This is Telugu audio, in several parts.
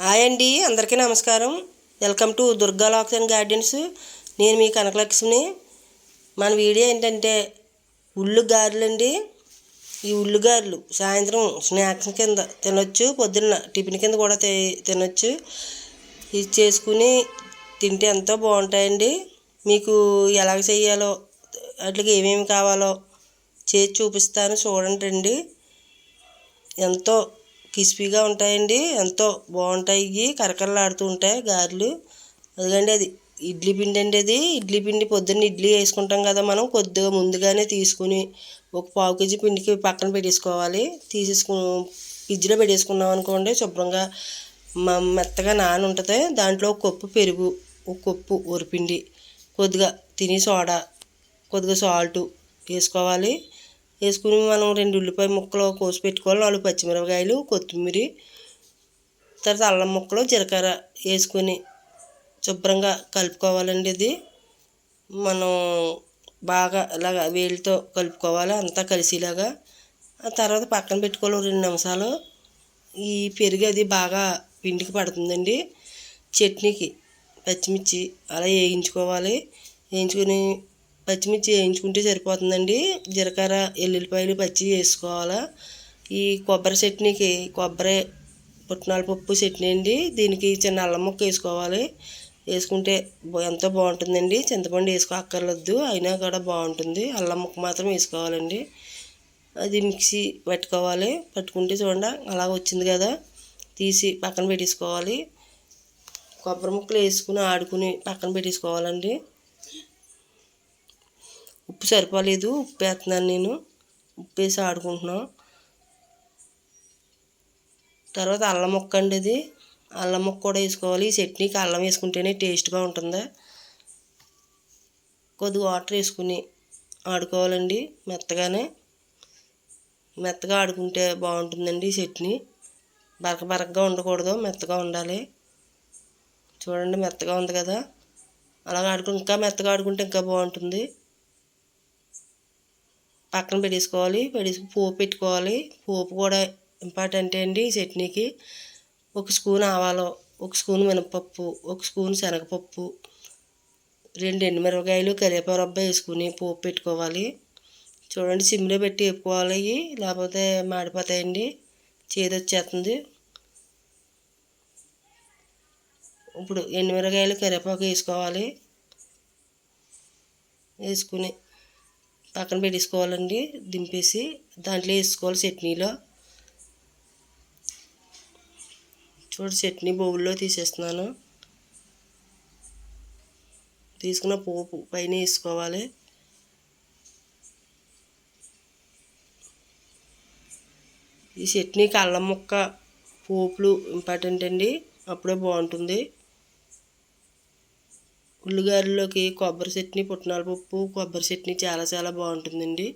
హాయ్ అండి అందరికీ నమస్కారం. Welcome to Durga lakes and gardens. నేను మీ కనకలక్ష్మిని మన వీడియో ఏంటంటే ఉల్లు గారెలు అండి. ఈ ఉల్లు గారెలు సాయంత్రం స్నాక్స్ కింద తినొచ్చు పొద్దున్న టిఫిన్ కింద కూడా తి- తినొచ్చు. ఇది చేసుకుని తింటే ఎంతో బాగుంటాయండి. మీకు ఎలాగ చేయాలో వాటికి ఏమేమి కావాలో చేసి చూపిస్తాను చూడండి రండి. ఎంతో క్రిస్పీగా ఉంటాయండి. ఎంతో బాగుంటాయి. ఇవి కరకరలాడుతూ ఉంటాయి గారెలు. అదిగండి అది. ఇడ్లీ పిండి అండి అది. ఇడ్లీ పిండి పొద్దున్న ఇడ్లీ వేసుకుంటాం కదా మనం. కొద్దిగా ముందుగానే తీసుకుని ఒక పావు కేజీ పిండికి పక్కన పెట్టేసుకోవాలి. తీసేసుకు ఫ్రిడ్జ్లో పెట్టేసుకున్నాం అనుకోండి శుభ్రంగా మ మెత్తగా నాన ఉంటుంది. దాంట్లో ఒక కప్పు పెరుగు ఒక కప్పు ఉరిపిండి కొద్దిగా తిని సోడా కొద్దిగా సాల్ట్ వేసుకోవాలి. వేసుకుని మనం రెండు ఉల్లిపాయ ముక్కలు కోసి పెట్టుకోవాలి. నాలుగు పచ్చిమిరపకాయలు కొత్తిమీర తర్వాత అల్లం ముక్కలు జీలకర్ర వేసుకొని శుభ్రంగా కలుపుకోవాలండి ఇది. మనం బాగా ఇలాగ వేలితో కలుపుకోవాలి అంతా కలిసేలాగా. ఆ తర్వాత పక్కన పెట్టుకోవాలి రెండు నిమిషాలు. ఈ పెరుగు అది బాగా పిండికి పడుతుందండి. చట్నీకి పచ్చిమిర్చి అలా వేయించుకోవాలి. వేయించుకొని పచ్చిమిర్చి వేయించుకుంటే సరిపోతుందండి. జీలకర్ర ఎల్లుల్లిపాయలు పచ్చి వేసుకోవాలి. ఈ కొబ్బరి చట్నీకి కొబ్బరి పుట్నాల పప్పు చట్నీ అండి. దీనికి చిన్న అల్లం ముక్క వేసుకోవాలి. వేసుకుంటే ఎంతో బాగుంటుందండి. చింతపండు వేసుకో అక్కర్లేదు అయినా కూడా బాగుంటుంది. అల్లం ముక్క మాత్రం వేసుకోవాలండి. అది మిక్సీ పట్టుకోవాలి. పట్టుకుంటే చూడండి అలా వచ్చింది కదా. తీసి పక్కన పెట్టేసుకోవాలి. కొబ్బరి ముక్కలు వేసుకుని ఆడుకుని పక్కన పెట్టేసుకోవాలండి. ఉప్పు సరిపోలేదు ఉప్పు వేస్తున్నాను నేను. ఉప్పు వేసి ఆడుకుంటున్నాం. తర్వాత అల్లం ముక్క అండి ఇది అల్లం ముక్క కూడా వేసుకోవాలి. ఈ చట్నీకి అల్లం వేసుకుంటేనే టేస్ట్గా ఉంటుంది? కొద్దిగా వాటర్ వేసుకుని ఆడుకోవాలండి మెత్తగానే. మెత్తగా ఆడుకుంటే బాగుంటుందండి ఈ చట్నీ. బరక బరకగా ఉండకూడదు మెత్తగా ఉండాలి. చూడండి మెత్తగా ఉంది కదా. అలాగ ఆడుకుని ఇంకా మెత్తగా ఆడుకుంటే ఇంకా బాగుంటుంది. పక్కన పెట్టేసుకోవాలి. పెట్టేసుకుని పోపు పెట్టుకోవాలి. పోపు కూడా ఇంపార్టెంట్ అండి ఈ చట్నీకి. ఒక స్పూన్ ఆవాలు ఒక స్పూన్ మినపప్పు ఒక స్పూన్ శనగపప్పు రెండు ఎండుమిరపకాయలు కరివేపాకు వేసుకుని పోపు పెట్టుకోవాలి. చూడండి సిమ్లో పెట్టి వేపుకోవాలి. లేకపోతే మాడిపోతాయండి. చేదు వచ్చేస్తుంది. ఇప్పుడు ఎండుమిరకాయలు కరివేపాకు వేసుకోవాలి. వేసుకుని పక్కన పెట్టేసుకోవాలండి దింపేసి దాంట్లో వేసుకోవాలి చట్నీలో. చూడు చట్నీ బౌల్లో తీసేస్తున్నాను. తీసుకున్న పోపు పైన వేసుకోవాలి. ఈ చట్నీకి అల్లం ముక్క పోపులు ఇంపార్టెంట్ అండి. అప్పుడే బాగుంటుంది. ఉల్లిగారెలోకి కొబ్బరి చట్నీ పుట్నాల పప్పు కొబ్బరి చట్నీ చాలా చాలా బాగుంటుందండి.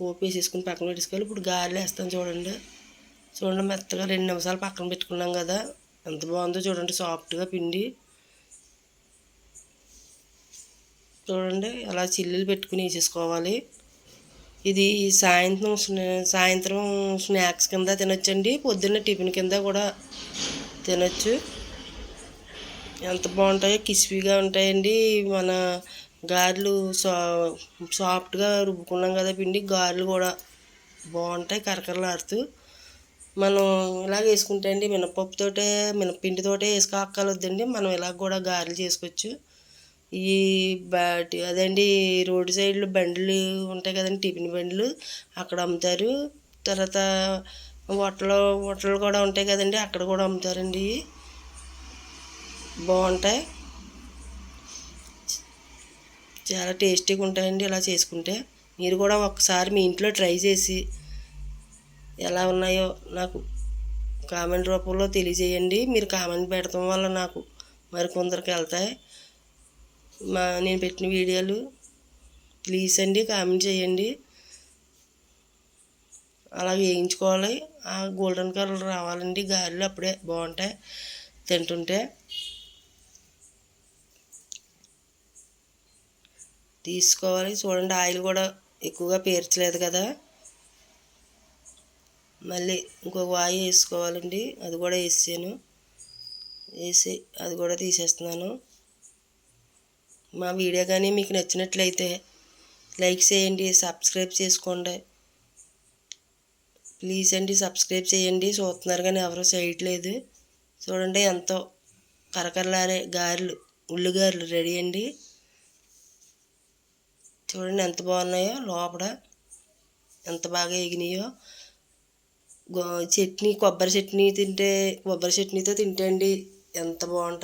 పోపు వేసేసుకుని పక్కన పెట్టుకోవాలి ఇప్పుడు గారెలు వేస్తాను చూడండి. చూడండి మెత్తగా రెండు నిమిషాలు పక్కన పెట్టుకున్నాం కదా. ఎంత బాగుందో చూడండి సాఫ్ట్గా పిండి. చూడండి అలా చిల్లీలు పెట్టుకుని వేసేసుకోవాలి. ఇది సాయంత్రం స్నా- సాయంత్రం స్నాక్స్ కింద తినొచ్చండి. పొద్దున్న టిఫిన్ కింద కూడా తినొచ్చు. ఎంత బాగుంటాయో? క్రిస్పీగా ఉంటాయండి. మన గారెలు సా సాఫ్ట్గా రుబ్బుకున్నాం కదా పిండి గారెలు కూడా బాగుంటాయి కరకరలాడుతూ మనం ఇలాగ వేసుకుంటే అండి మినపప్పుతోటే మినపిండితోటే వేసుకోక్కర్లేదండి మనం ఇలాగ కూడా గారెలు చేసుకోవచ్చు. ఈ బాటి అదండి రోడ్డు సైడ్లో బండ్లు ఉంటాయి కదండి టిఫిన్ బండ్లు. అక్కడ అమ్ముతారు. తర్వాత హోటల్ హోటల్ కూడా ఉంటాయి కదండి అక్కడ కూడా అమ్ముతారండి. బాగుంటాయి. చాలా టేస్టీగా ఉంటాయండి ఇలా చేసుకుంటే. మీరు కూడా ఒకసారి మీ ఇంట్లో ట్రై చేసి ఎలా ఉన్నాయో నాకు కామెంట్ రూపంలో తెలియజేయండి. మీరు కామెంట్ పెడటం వల్ల నాకు మరి కొందరికి వెళ్తాయి. మా నేను పెట్టిన వీడియోలు ప్లీజ్ అండి కామెంట్ చేయండి. అలా వేయించుకోవాలి. ఆ గోల్డెన్ కలర్ రావాలండి. గారెలు అప్పుడే బాగుంటాయి తింటుంటే. తీసుకోవాలి. చూడండి ఆయిల్ కూడా ఎక్కువగా పేర్చలేదు కదా. మళ్ళీ ఇంకొక వాయి వేసుకోవాలండి. అది కూడా వేసాను. వేసి అది కూడా తీసేస్తున్నాను. మా వీడియో కానీ మీకు నచ్చినట్లయితే లైక్ చేయండి సబ్స్క్రైబ్ చేసుకోండి. ప్లీజ్ అండి సబ్స్క్రైబ్ చేయండి. చూస్తున్నారు కానీ ఎవరు చేయట్లేదు చూడండి ఎంతో కరకరలాడే గారెలు ఉల్లిగారెలు రెడీ అండి. చూడండి ఎంత బాగున్నాయో లోపల. ఎంత బాగా ఎగినాయో. చట్నీ కొబ్బరి చట్నీ తింటే కొబ్బరి చట్నీతో తింటే అండి ఎంత బాగుంటుంది